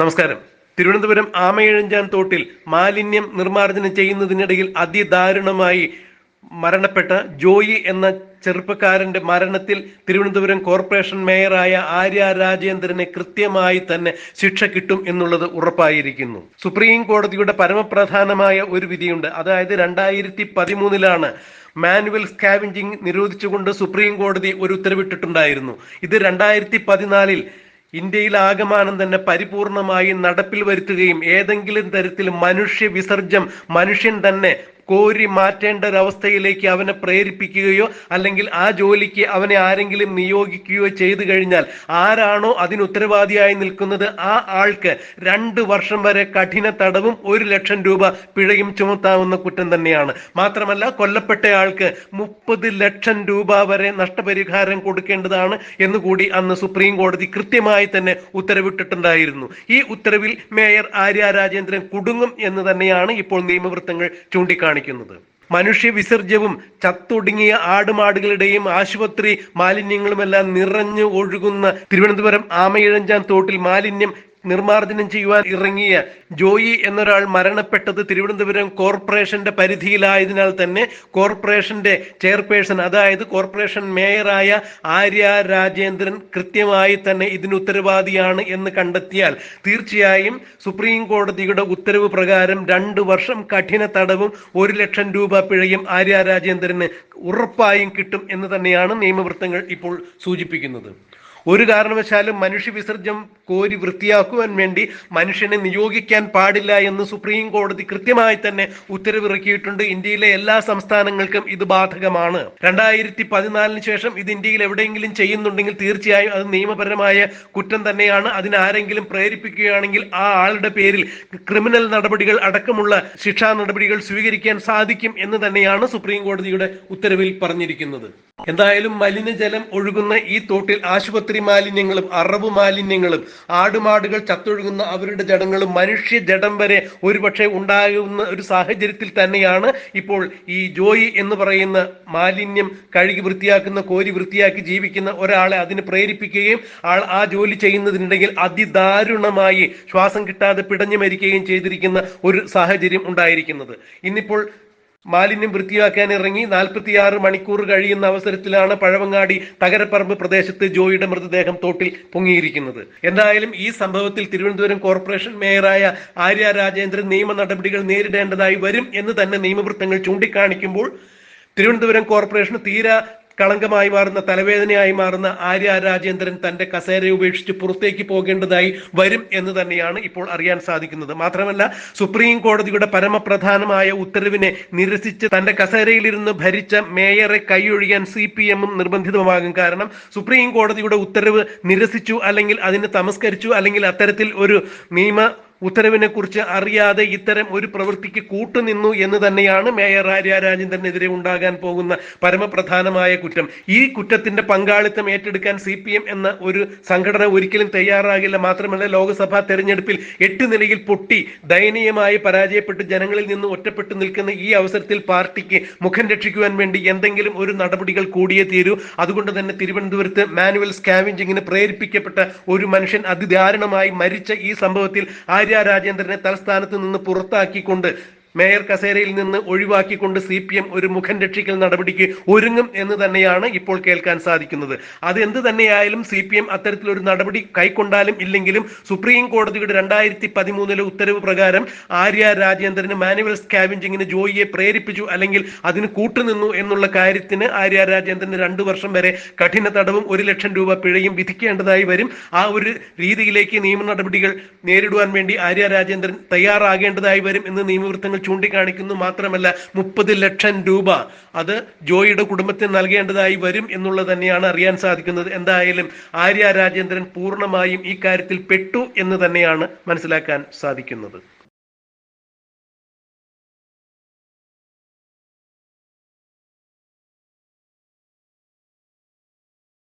നമസ്കാരം. തിരുവനന്തപുരം ആമയഴഞ്ചാൻ തോട്ടിൽ മാലിന്യം നിർമ്മാർജനം ചെയ്യുന്നതിനിടയിൽ അതിദാരുണമായി മരണപ്പെട്ട ജോയി എന്ന ചെറുപ്പക്കാരന്റെ മരണത്തിൽ തിരുവനന്തപുരം കോർപ്പറേഷൻ മേയറായ ആര്യ രാജേന്ദ്രനെ കൃത്യമായി തന്നെ ശിക്ഷ കിട്ടും എന്നുള്ളത് ഉറപ്പായിരിക്കുന്നു. സുപ്രീം കോടതിയുടെ പരമപ്രധാനമായ ഒരു വിധിയുണ്ട്. അതായത് രണ്ടായിരത്തി പതിമൂന്നിലാണ് മാനുവൽ സ്കാവിഞ്ചിങ് നിരോധിച്ചുകൊണ്ട് സുപ്രീം കോടതി ഒരു ഉത്തരവിട്ടിട്ടുണ്ടായിരുന്നു. ഇത് രണ്ടായിരത്തി പതിനാലിൽ ഇന്ത്യയിൽ ആകമാനം തന്നെ പരിപൂർണമായി നടപ്പിൽ വരുത്തുകയും ഏതെങ്കിലും തരത്തിൽ മനുഷ്യ വിസർജ്യം മനുഷ്യൻ തന്നെ കോരി മാറ്റേണ്ട ഒരവസ്ഥയിലേക്ക് അവനെ പ്രേരിപ്പിക്കുകയോ അല്ലെങ്കിൽ ആ ജോലിക്ക് അവനെ ആരെങ്കിലും നിയോഗിക്കുകയോ ചെയ്തു കഴിഞ്ഞാൽ ആരാണോ അതിന് ഉത്തരവാദിയായി നിൽക്കുന്നത് ആ ആൾക്ക് രണ്ട് വർഷം വരെ കഠിന തടവും ഒരു ലക്ഷം രൂപ പിഴയും ചുമത്താവുന്ന കുറ്റം തന്നെയാണ്. മാത്രമല്ല കൊല്ലപ്പെട്ടയാൾക്ക് മുപ്പത് ലക്ഷം രൂപ വരെ നഷ്ടപരിഹാരം കൊടുക്കേണ്ടതാണ് എന്നുകൂടി അന്ന് സുപ്രീം കോടതി കൃത്യമായി തന്നെ ഉത്തരവിട്ടിട്ടുണ്ടായിരുന്നു. ഈ ഉത്തരവിൽ മേയർ ആര്യ രാജേന്ദ്രൻ കുടുങ്ങും എന്ന് തന്നെയാണ് ഇപ്പോൾ നിയമവൃത്തങ്ങൾ ചൂണ്ടിക്കാണിക്കുന്നത്. മനുഷ്യ വിസർജ്യവും ചത്തൊടുങ്ങിയ ആടുമാടുകളുടെയും ആശുപത്രി മാലിന്യങ്ങളുമെല്ലാം നിറഞ്ഞു ഒഴുകുന്ന തിരുവനന്തപുരം ആമയിഴഞ്ചാൻ തോട്ടിൽ മാലിന്യം നിർമ്മാർജനം ചെയ്യുവാൻ ഇറങ്ങിയ ജോയി എന്നൊരാൾ മരണപ്പെട്ടത് തിരുവനന്തപുരം കോർപ്പറേഷന്റെ പരിധിയിലായതിനാൽ തന്നെ കോർപ്പറേഷന്റെ ചെയർപേഴ്സൺ അതായത് കോർപ്പറേഷൻ മേയറായ ആര്യ രാജേന്ദ്രൻ കൃത്യമായി തന്നെ ഇതിന് ഉത്തരവാദിയാണ് എന്ന് കണ്ടെത്തിയാൽ തീർച്ചയായും സുപ്രീം കോടതിയുടെ ഉത്തരവ് പ്രകാരം രണ്ടു വർഷം കഠിന തടവും ഒരു ലക്ഷം രൂപ പിഴയും ആര്യ രാജേന്ദ്രന് ഉറപ്പായും കിട്ടും എന്ന് തന്നെയാണ് നിയമവൃത്തങ്ങൾ ഇപ്പോൾ സൂചിപ്പിക്കുന്നത്. ഒരു കാരണവശാലും മനുഷ്യ വിസർജ്യം കോരി വൃത്തിയാക്കുവാൻ വേണ്ടി മനുഷ്യനെ നിയോഗിക്കാൻ പാടില്ല എന്ന് സുപ്രീം കോടതി കൃത്യമായി തന്നെ ഉത്തരവിറക്കിയിട്ടുണ്ട്. ഇന്ത്യയിലെ എല്ലാ സംസ്ഥാനങ്ങൾക്കും ഇത് ബാധകമാണ്. രണ്ടായിരത്തി പതിനാലിന് ശേഷം ഇത് ഇന്ത്യയിൽ എവിടെയെങ്കിലും ചെയ്യുന്നുണ്ടെങ്കിൽ തീർച്ചയായും അത് നിയമപരമായ കുറ്റം തന്നെയാണ്. അതിനാരെങ്കിലും പ്രേരിപ്പിക്കുകയാണെങ്കിൽ ആ ആളുടെ പേരിൽ ക്രിമിനൽ നടപടികൾ അടക്കമുള്ള ശിക്ഷാ നടപടികൾ സ്വീകരിക്കാൻ സാധിക്കും എന്ന് തന്നെയാണ് സുപ്രീം കോടതിയുടെ ഉത്തരവിൽ പറഞ്ഞിരിക്കുന്നത്. എന്തായാലും മലിനജലം ഒഴുകുന്ന ഈ തോട്ടിൽ ആശുപത്രി മാലിന്യങ്ങളും അറബ് മാലിന്യങ്ങളും ആടുമാടുകൾ ചത്തൊഴുകുന്ന അവരുടെ ജഡങ്ങളും മനുഷ്യ ജഡം വരെ ഒരുപക്ഷെ ഉണ്ടാകുന്ന ഒരു സാഹചര്യത്തിൽ തന്നെയാണ് ഇപ്പോൾ ഈ ജോയി എന്ന് പറയുന്ന മാലിന്യം കഴുകി വൃത്തിയാക്കുന്ന കോരി വൃത്തിയാക്കി ജീവിക്കുന്ന ഒരാളെ അതിന് പ്രേരിപ്പിക്കുകയും ആൾ ആ ജോലി ചെയ്യുന്നതിനിടയിൽ അതിദാരുണമായി ശ്വാസം കിട്ടാതെ പിടഞ്ഞു മരിക്കുകയും ചെയ്തിരിക്കുന്ന ഒരു സാഹചര്യം ഉണ്ടായിരിക്കുന്നത്. ഇന്നിപ്പോൾ മാലിന്യം വൃത്തിയാക്കാൻ ഇറങ്ങി നാൽപ്പത്തിയാറ് മണിക്കൂർ കഴിയുന്ന അവസരത്തിലാണ് പഴവങ്ങാടി തകരപ്പറമ്പ് പ്രദേശത്ത് ജോയിയുടെ മൃതദേഹം തോട്ടിൽ പൊങ്ങിയിരിക്കുന്നത്. എന്തായാലും ഈ സംഭവത്തിൽ തിരുവനന്തപുരം കോർപ്പറേഷൻ മേയറായ ആര്യ രാജേന്ദ്രൻ നിയമ നടപടികൾ നേരിടേണ്ടതായി വരും എന്ന് തന്നെ നിയമവൃത്തങ്ങൾ ചൂണ്ടിക്കാണിക്കുമ്പോൾ തിരുവനന്തപുരം കോർപ്പറേഷന് തീരെ കളങ്കമായി മാറുന്ന തലവേദനയായി മാറുന്ന ആര്യ രാജേന്ദ്രൻ തന്റെ കസേര ഉപേക്ഷിച്ച് പുറത്തേക്ക് പോകേണ്ടതായി വരും എന്ന് തന്നെയാണ് ഇപ്പോൾ അറിയാൻ സാധിക്കുന്നത്. മാത്രമല്ല സുപ്രീം കോടതിയുടെ പരമപ്രധാനമായ ഉത്തരവിനെ നിരസിച്ച് തന്റെ കസേരയിലിരുന്ന് ഭരിച്ച മേയറെ കൈയൊഴിയാൻ സി പി എമ്മും നിർബന്ധിതമാകും. കാരണം സുപ്രീം കോടതിയുടെ ഉത്തരവ് നിരസിച്ചു അല്ലെങ്കിൽ അതിന് തമസ്കരിച്ചു അല്ലെങ്കിൽ അത്തരത്തിൽ ഒരു നിയമ ഉത്തരവിനെ കുറിച്ച് അറിയാതെ ഇത്തരം ഒരു പ്രവൃത്തിക്ക് കൂട്ടുനിന്നു എന്ന് തന്നെയാണ് മേയർ ആര്യ രാജേന്ദ്രനെതിരെ ഉണ്ടാകാൻ പോകുന്ന പരമപ്രധാനമായ കുറ്റം. ഈ കുറ്റത്തിന്റെ പങ്കാളിത്തം ഏറ്റെടുക്കാൻ സി പി എം എന്ന ഒരു സംഘടന ഒരിക്കലും തയ്യാറാകില്ല. മാത്രമല്ല ലോക്സഭാ തെരഞ്ഞെടുപ്പിൽ എട്ട് നിലയിൽ പൊട്ടി ദയനീയമായി പരാജയപ്പെട്ട് ജനങ്ങളിൽ നിന്ന് ഒറ്റപ്പെട്ടു നിൽക്കുന്ന ഈ അവസരത്തിൽ പാർട്ടിക്ക് മുഖം രക്ഷിക്കുവാൻ വേണ്ടി എന്തെങ്കിലും ഒരു നടപടികൾ കൂടിയേ തീരൂ. അതുകൊണ്ട് തന്നെ തിരുവനന്തപുരത്ത് മാനുവൽ സ്കാവിഞ്ചിങ്ങിന് പ്രേരിപ്പിക്കപ്പെട്ട ഒരു മനുഷ്യൻ അതിദാരുണമായി മരിച്ച ഈ സംഭവത്തിൽ ആര്യ രാജേന്ദ്രനെ തലസ്ഥാനത്ത് നിന്ന് പുറത്താക്കിക്കൊണ്ട് മേയർ കസേരയിൽ നിന്ന് ഒഴിവാക്കിക്കൊണ്ട് സി പി എം ഒരു മുഖം രക്ഷിക്കൽ നടപടിക്ക് ഒരുങ്ങും എന്ന് തന്നെയാണ് ഇപ്പോൾ കേൾക്കാൻ സാധിക്കുന്നത്. അത് എന്ത് തന്നെയായാലും സി പി എം അത്തരത്തിലൊരു നടപടി കൈക്കൊണ്ടാലും ഇല്ലെങ്കിലും സുപ്രീം കോടതിയുടെ രണ്ടായിരത്തി പതിമൂന്നിലെ ഉത്തരവ് പ്രകാരം ആര്യ രാജേന്ദ്രന് മാനുവൽ സ്കാവിഞ്ചിങ്ങിന് ജോയിയെ പ്രേരിപ്പിച്ചു അല്ലെങ്കിൽ അതിന് കൂട്ടുനിന്നു എന്നുള്ള കാര്യത്തിന് ആര്യ രാജേന്ദ്രന് രണ്ടു വർഷം വരെ കഠിന തടവും ഒരു ലക്ഷം രൂപ പിഴയും വിധിക്കേണ്ടതായി വരും. ആ ഒരു രീതിയിലേക്ക് നിയമ നടപടികൾ നേരിടുവാൻ വേണ്ടി ആര്യ രാജേന്ദ്രൻ തയ്യാറാകേണ്ടതായി വരും എന്ന് നിയമവൃത്തങ്ങൾ ചൂണ്ടിക്കാണിക്കുന്നു മാത്രമല്ല മുപ്പത് ലക്ഷം രൂപ. അത് ജോയിയുടെ കുടുംബത്തിന് നൽകേണ്ടതായി വരും എന്നുള്ളത് തന്നെയാണ് അറിയാൻ സാധിക്കുന്നത്. എന്തായാലും ആര്യ രാജേന്ദ്രൻ പൂർണമായും ഈ കാര്യത്തിൽ പെട്ടു എന്ന് തന്നെയാണ് മനസ്സിലാക്കാൻ സാധിക്കുന്നത്.